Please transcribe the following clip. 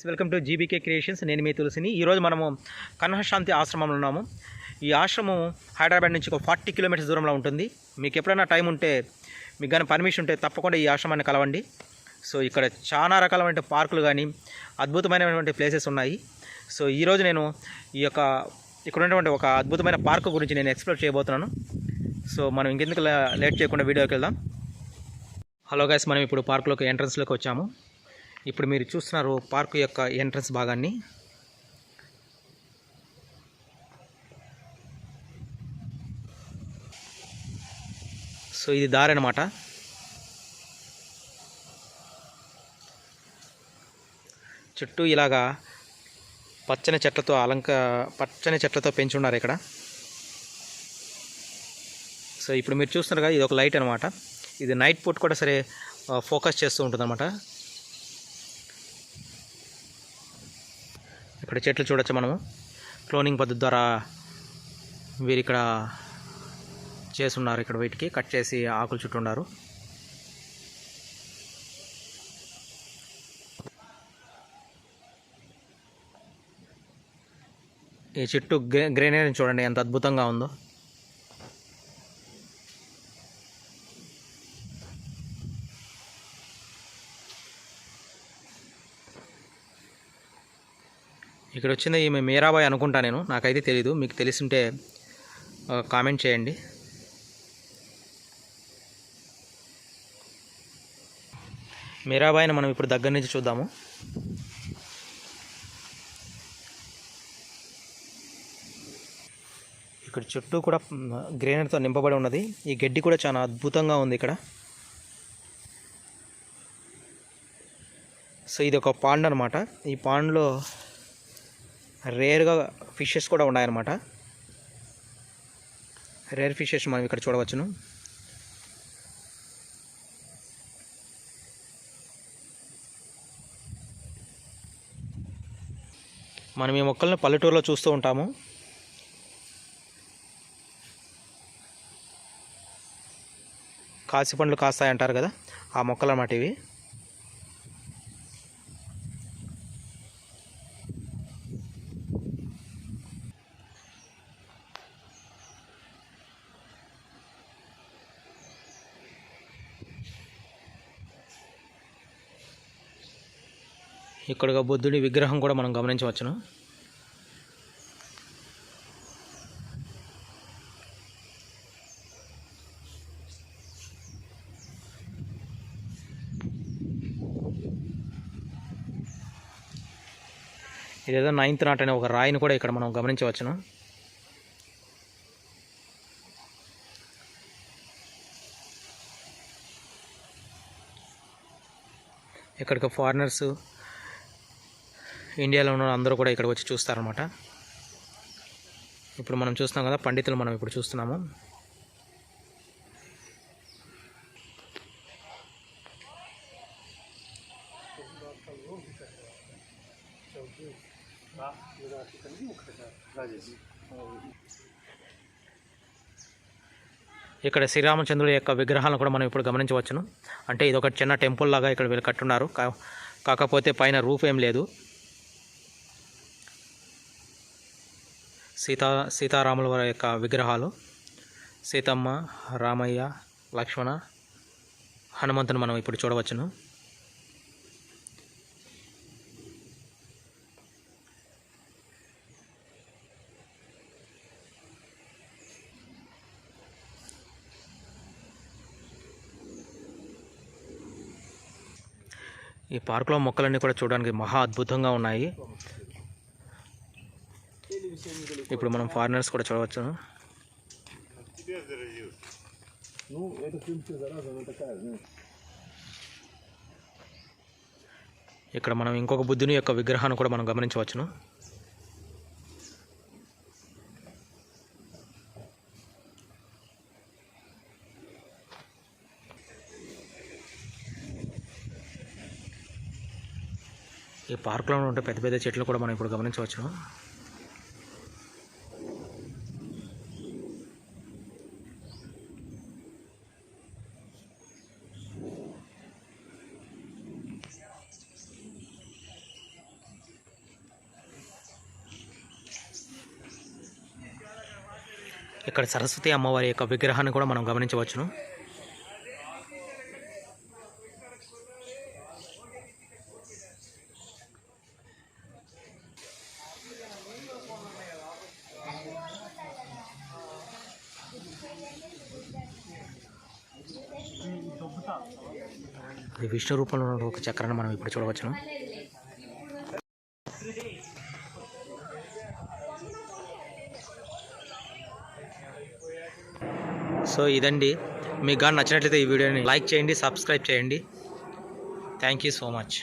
Welcome to GBK creations నేను మీ తులసిని. ఈరోజు మనము కన్హశాంతి ఆశ్రమంలో ఉన్నాము. ఈ ఆశ్రమం హైదరాబాద్ నుంచి ఒక ఫార్టీ కిలోమీటర్స్ దూరంలో ఉంటుంది. మీకు ఎప్పుడైనా టైం ఉంటే మీకు కానీ పర్మిషన్ ఉంటే తప్పకుండా ఈ ఆశ్రమాన్ని కలవండి. సో ఇక్కడ చాలా రకాలైన పార్కులు కానీ అద్భుతమైనటువంటి ప్లేసెస్ ఉన్నాయి. సో ఈరోజు నేను ఈ యొక్క ఇక్కడ ఉన్నటువంటి ఒక అద్భుతమైన పార్క్ గురించి నేను ఎక్స్ప్లోర్ చేయబోతున్నాను. సో మనం ఇంకెందుకు లేట్ చేయకుండా వీడియోకి వెళ్దాం. హలో గైస్ మనం ఇప్పుడు పార్కులోకి ఎంట్రన్స్లోకి వచ్చాము. ఇప్పుడు మీరు చూస్తున్నారు పార్కు యొక్క ఎంట్రన్స్ భాగాన్ని. సో ఇది దారి అనమాట చుట్టూ ఇలాగా పచ్చని చెట్లతో అలంక పచ్చని చెట్లతో పెంచి ఉన్నారు ఇక్కడ. సో ఇప్పుడు మీరు చూస్తున్నారు కదా ఇది ఒక లైట్ అనమాట ఇది నైట్ పూట కూడా సరే ఫోకస్ చేస్తూ ఉంటుంది ఇక్కడ చెట్లు చూడొచ్చు మనము. క్లోనింగ్ పద్ధతి ద్వారా వీరు ఇక్కడ చేసున్నారు ఇక్కడ వీటికి. కట్ చేసి ఆకులు చుట్టూ ఉన్నారు ఈ చెట్టు గ్రే గ్రీనరీ చూడండి ఎంత అద్భుతంగా ఉందో. ఇక్కడ వచ్చింది ఈమె మీరాబాయ్ అనుకుంటా నేను నాకైతే తెలీదు మీకు తెలిసింటే కామెంట్ చేయండి. మీరాబాయిని మనం ఇప్పుడు దగ్గర నుంచి చూద్దాము. ఇక్కడ చుట్టూ కూడా గ్రీనరీతో నింపబడి ఉన్నది. ఈ గడ్డి కూడా చాలా అద్భుతంగా ఉంది ఇక్కడ. సో ఇది ఒక పాండ్ అనమాట ఈ పాండ్లో రేర్గా ఫిషెస్ కూడా ఉన్నాయన్నమాట. రేర్ ఫిషెస్ మనం ఇక్కడ చూడవచ్చును. మనం ఈ మొక్కలను పల్లెటూరులో చూస్తూ ఉంటాము. కాసి పండ్లు కాస్తాయి అంటారు కదా ఆ మొక్కలు అన్నమాట ఇవి. ఇక్కడ బుద్ధుడి విగ్రహం కూడా మనం గమనించవచ్చును. ఇదేదో నైన్త్ నాట్ అనే ఒక రాయిని కూడా ఇక్కడ మనం గమనించవచ్చును. ఇక్కడికి ఫారినర్స్ ఇండియాలో ఉన్న అందరూ కూడా ఇక్కడికి వచ్చి చూస్తారనమాట ఇప్పుడు మనం చూస్తున్నాం కదా పండితులు మనం ఇప్పుడు చూస్తున్నాము. ఇక్కడ శ్రీరామచంద్రుడి యొక్క విగ్రహాలను కూడా మనం ఇప్పుడు గమనించవచ్చును. అంటే ఇది ఒక చిన్న టెంపుల్ లాగా ఇక్కడ వీళ్ళు కట్టున్నారు. కా- కాకపోతే పైన రూఫ్ ఏం లేదు. సీతా సీతారాముల వారి యొక్క విగ్రహాలు. సీతమ్మ రామయ్య లక్ష్మణ హనుమంతుని మనం ఇప్పుడు చూడవచ్చును. ఈ పార్కులో మొక్కలన్నీ కూడా చూడడానికి మహా అద్భుతంగా ఉన్నాయి. ఇప్పుడు మనం ఫారినర్స్ కూడా చూడవచ్చు ఇక్కడ మనం ఇంకొక బుద్ధుని యొక్క విగ్రహాన్ని కూడా మనం గమనించవచ్చును. ఈ పార్కులో ఉంటే పెద్ద పెద్ద చెట్లు కూడా మనం ఇప్పుడు గమనించవచ్చును. ఇక్కడ సరస్వతి అమ్మవారి యొక్క విగ్రహాన్ని కూడా మనం గమనించవచ్చును. ఇది విష్ణు రూపంలో ఉన్న ఒక చక్రాన్ని మనం ఇప్పుడు చూడవచ్చును. సో ఇదండి. మీకు కానీ నచ్చినట్లయితే ఈ వీడియోని లైక్ చేయండి సబ్స్క్రైబ్ చేయండి. Thank you so much.